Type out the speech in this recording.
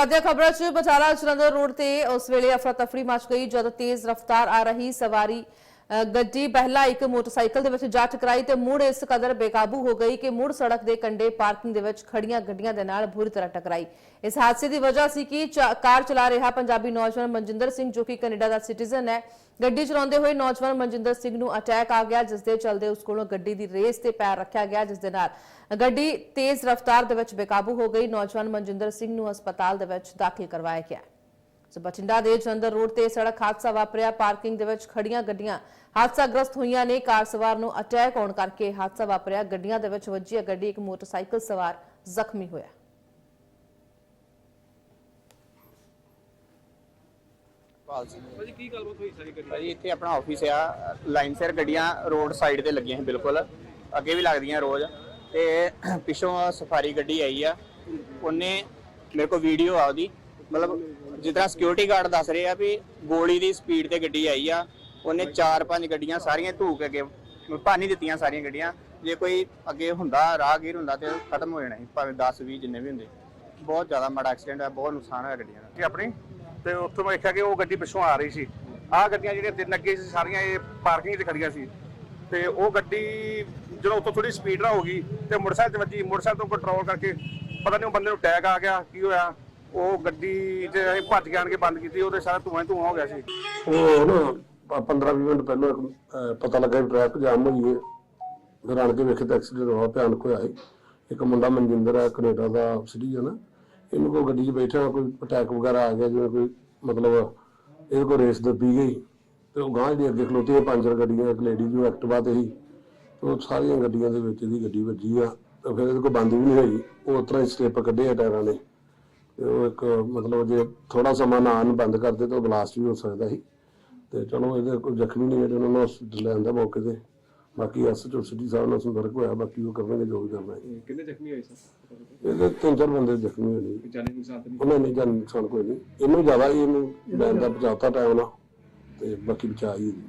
ਵਾਦੀਆਂ ਖਬਰਾਂ 'ਚ ਬਟਾਲਾ ਜਲੰਧਰ ਰੋਡ ਤੇ ਉਸ ਵੇਲੇ ਅਫਰਾ ਤਫਰੀ ਮਚ ਗਈ ਜਦ ਤੇਜ਼ ਰਫ਼ਤਾਰ ਆ ਰਹੀ ਸਵਾਰੀ ਗੱਡੀ ਪਹਿਲਾਂ ਇੱਕ ਮੋਟਰਸਾਈਕਲ ਦੇ ਵਿੱਚ ਜਾ ਟਕਰਾਈ ਤੇ ਮੁੜ ਇਸ ਕਦਰ ਬੇਕਾਬੂ ਹੋ ਗਈ ਕਿ ਮੁੜ ਸੜਕ ਦੇ ਕੰਢੇ ਪਾਰਕਿੰਗ ਦੇ ਵਿੱਚ ਖੜੀਆਂ ਗੱਡੀਆਂ ਦੇ ਨਾਲ ਬੁਰੀ ਤਰ੍ਹਾਂ ਟਕਰਾਈ। ਇਸ ਹਾਦਸੇ ਦੀ ਵਜ੍ਹਾ ਸੀ ਕਿ ਕਾਰ ਚਲਾ ਰਿਹਾ ਪੰਜਾਬੀ ਨੌਜਵਾਨ ਮਨਜਿੰਦਰ ਸਿੰਘ ਜੋ ਕਿ ਕੈਨੇਡਾ ਦਾ ਸਿਟੀਜ਼ਨ ਹੈ। ਗੱਡੀ ਚਲਾਉਂਦੇ ਹੋਏ ਨੌਜਵਾਨ ਮਨਜਿੰਦਰ ਸਿੰਘ ਨੂੰ ਅਟੈਕ ਆ ਗਿਆ ਜਿਸ ਦੇ ਚਲਦੇ ਉਸ ਕੋਲੋਂ ਗੱਡੀ ਦੀ ਰੇਸ ਤੇ ਪੈਰ ਰੱਖਿਆ ਗਿਆ, ਜਿਸ ਦੇ ਨਾਲ ਗੱਡੀ ਤੇਜ਼ ਰਫ਼ਤਾਰ ਦੇ ਵਿੱਚ ਬੇਕਾਬੂ ਹੋ ਗਈ। ਨੌਜਵਾਨ ਮਨਜਿੰਦਰ ਸਿੰਘ ਨੂੰ ਹਸਪਤਾਲ ਦੇ ਵਿੱਚ ਦਾਖਲ ਕਰਵਾਇਆ ਗਿਆ। ਸੋ ਬਠਿੰਡਾ ਦੇ ਜਲੰਧਰ ਰੋਡ ਤੇ ਸੜਕ ਹਾਦਸਾ ਵਾਪਰਿਆ। ਪਾਰਕਿੰਗ ਦੇ ਵਿੱਚ ਖੜੀਆਂ ਗੱਡੀਆਂ ਹਾਦਸਾਗ੍ਰਸਤ ਹੋਈਆਂ ਨੇ। ਕਾਰ ਸਵਾਰ ਨੂੰ ਅਟੈਕ ਆਉਣ ਕਰਕੇ ਹਾਦਸਾ ਵਾਪਰਿਆ। ਗੱਡੀਆਂ ਦੇ ਵਿੱਚ ਵੱਜੀ ਗੱਡੀ। ਇੱਕ ਮੋਟਰਸਾਈਕਲ ਸਵਾਰ ਜ਼ਖਮੀ ਹੋਇਆ। ਸਿੰਘ ਭਾਜੀ ਕੀ ਗੱਲਬਾਤ ਹੋਈ ਸਾਰੀ ਗੱਡੀ? ਭਾਜੀ ਇੱਥੇ ਆਪਣਾ ਆਫਿਸ ਆ। ਲਾਈਨ ਸਿਰ ਗੱਡੀਆਂ ਰੋਡ ਸਾਈਡ ਤੇ ਲੱਗੀਆਂ ਸੀ ਬਿਲਕੁਲ। ਅੱਗੇ ਵੀ ਲੱਗਦੀਆਂ ਰੋਜ਼। ਤੇ ਪਿੱਛੋਂ ਸਫਾਰੀ ਗੱਡੀ ਆਈ ਆ। ਉਹਨੇ ਮੇਰੇ ਕੋਲ ਵੀਡੀਓ ਆ ਉਹਦੀ। ਮਤਲਬ ਜਿੱਦਾਂ ਸਿਕਿਉਰਿਟੀ ਗਾਰਡ ਦੱਸ ਰਹੇ ਆ ਵੀ ਗੋਲੀ ਦੀ ਸਪੀਡ ਤੇ ਗੱਡੀ ਆਈ ਆ, ਉਹਨੇ ਚਾਰ ਪੰਜ ਗੱਡੀਆਂ ਸਾਰੀਆਂ ਧੂ ਕੇ ਅੱਗੇ ਪਾਣੀ ਦਿੱਤੀਆਂ ਸਾਰੀਆਂ ਗੱਡੀਆਂ। ਜੇ ਕੋਈ ਅੱਗੇ ਹੁੰਦਾ, ਰਾਹਗੀਰ ਹੁੰਦਾ ਤੇ ਖਤਮ ਹੋ ਜਾਣਾ ਸੀ, ਭਾਵੇਂ 10 20 ਜਿੰਨੇ ਵੀ ਹੁੰਦੇ। ਬਹੁਤ ਜ਼ਿਆਦਾ ਮਾੜਾ ਐਕਸੀਡੈਂਟ ਹੋਇਆ, ਬਹੁਤ ਨੁਕਸਾਨ ਹੋਇਆ ਗੱਡੀਆਂ ਦਾ। ਕਿ ਆਪਣੀ? ਤੇ ਉੱਥੋਂ ਮੈਂ ਦੇਖਿਆ ਕਿ ਉਹ ਗੱਡੀ ਪਿੱਛੋਂ ਆ ਰਹੀ ਸੀ। ਆਹ ਗੱਡੀਆਂ ਜਿਹੜੀਆਂ ਤਿੰਨ ਅੱਗੇ ਸੀ, ਸਾਰੀਆਂ ਇਹ ਪਾਰਕਿੰਗ 'ਚ ਖੜੀਆਂ ਸੀ। ਤੇ ਉਹ ਗੱਡੀ ਜਦੋਂ ਉੱਥੋਂ ਥੋੜੀ ਸਪੀਡ ਨਾਲ ਹੋ ਗਈ ਤੇ ਮੋਟਰਸਾਈਕਲ 'ਚ ਵੱਜੀ, ਮੋਟਰਸਾਈਕਲ ਤੋਂ ਕੰਟਰੋਲ ਕਰਕੇ ਪਤਾ ਨਹੀਂ ਉਹ ਬੰਦੇ ਨੂੰ ਟੈਗ ਆ ਗਿਆ, ਕੀ ਹੋਇਆ? ਉਹ ਗੱਡੀ 'ਚ ਅਸੀਂ ਭੱਜ ਕੇ ਆਣ ਕੇ ਬੰਦ ਕੀਤੀ ਉਹਦੇ ਸਾਰਾ ਧੂਆਂ ਹੀ ਧੂਆਂ ਹੋ ਗਿਆ ਸੀ। ਉਹ ਨਾ 15 20 ਮਿੰਟ ਪਹਿਲਾਂ ਇੱਕ, ਅਹ, ਪਤਾ ਲੱਗਾ ਟ੍ਰੈਫਿਕ ਜਾਮ ਹੋਈ ਹੈ ਫਿਰ ਆਣ ਕੇ ਵੇਖੇ ਤਾਂ ਐਕਸੀਡੈਂਟ ਹੋਇਆ ਭਿਆਨਕ ਹੋਇਆ ਸੀ। ਇੱਕ ਮੁੰਡਾ ਮਨਜਿੰਦਰ ਹੈ ਕੈਨੇਡਾ ਦਾ ਸਿਟੀਜ਼ਨ ਹੈ ਇਹਨੂੰ ਕੋਈ ਗੱਡੀ 'ਚ ਬੈਠਾ ਕੋਈ ਅਟੈਕ ਵਗੈਰਾ ਆ ਗਿਆ ਜਿਵੇਂ ਕੋਈ ਮਤਲਬ ਇਹਦੇ ਕੋਲ ਰੇਸ ਦੱਬੀ ਗਈ। ਤੇ ਉਹ ਗਾਂਹ ਜਿਹੜੀ ਅੱਗੇ ਖਲੋਤੀਆਂ ਪੰਜ ਚਾਰ ਗੱਡੀਆਂ ਇੱਕ ਲੇਡੀ ਜੋ ਐਕਟਿਵਾ ਤੇ ਸੀ। ਤੇ ਉਹ ਸਾਰੀਆਂ ਗੱਡੀਆਂ ਦੇ ਵਿੱਚ ਇਹਦੀ ਗੱਡੀ ਵੱਜੀ ਆ। ਤੇ ਫਿਰ ਇਹਦੇ ਕੋਲ ਬੰਦ ਵੀ ਨਹੀਂ ਹੋਈ। ਉਹ ਉਸ ਤਰ੍ਹਾਂ ਹੀ ਸਟੈਪ ਕੱਢੇ ਆ ਟਾਇਰਾਂ ਨੇ। ਤੇ ਉਹ ਇੱਕ ਮਤਲਬ ਜੇ ਥੋੜਾ ਸਮਾਂ ਨਾ ਆਉਣ ਬੰਦ ਕਰਦੇ ਤਾਂ ਬਲਾਸਟ ਵੀ ਹੋ ਸਕਦਾ ਸੀ। ਤੇ ਚਲੋ ਇਹਦੇ ਕੋਈ ਜ਼ਖਮੀ ਨਹੀਂ ਜਿਹੜੇ ਉਹਨਾਂ ਨੂੰ ਹਸਪੀਟਲ ਲੈ ਆਂਦਾ ਮੌਕੇ ਤੇ। ਬਾਕੀ ਐਸਐਚਓ ਸਿਟੀ ਸਾਹਿਬ ਨਾਲ ਸੰਪਰਕ ਹੋਇਆ ਬਾਕੀ ਉਹ ਕਰਨਗੇ ਜੋ ਵੀ ਕਰਨਾ ਹੈ। ਕਿੰਨੇ ਜ਼ਖਮੀ ਹੋਏ ਸਰ? ਇਹਦੇ ਤਿੰਨ ਚਾਰ ਬੰਦੇ ਜ਼ਖਮੀ ਹੋਏ ਨੇ। ਜਾਨੀ ਨੁਕਸਾਨ ਨਹੀਂ? ਉਹਨਾਂ ਨੇ ਜਾਨ ਨੁਕਸਾਨ ਕੋਈ ਨਹੀਂ। ਇਹਨੂੰ ਜ਼ਿਆਦਾ ਇਹਨੂੰ ਲੈਣ ਦਾ ਬਚਾਤਾ ਟਾਈਮ ਨਾਲ। ਤੇ ਬਾਕੀ ਬਚਾ ਹੀ ਹੈ। ਜੀ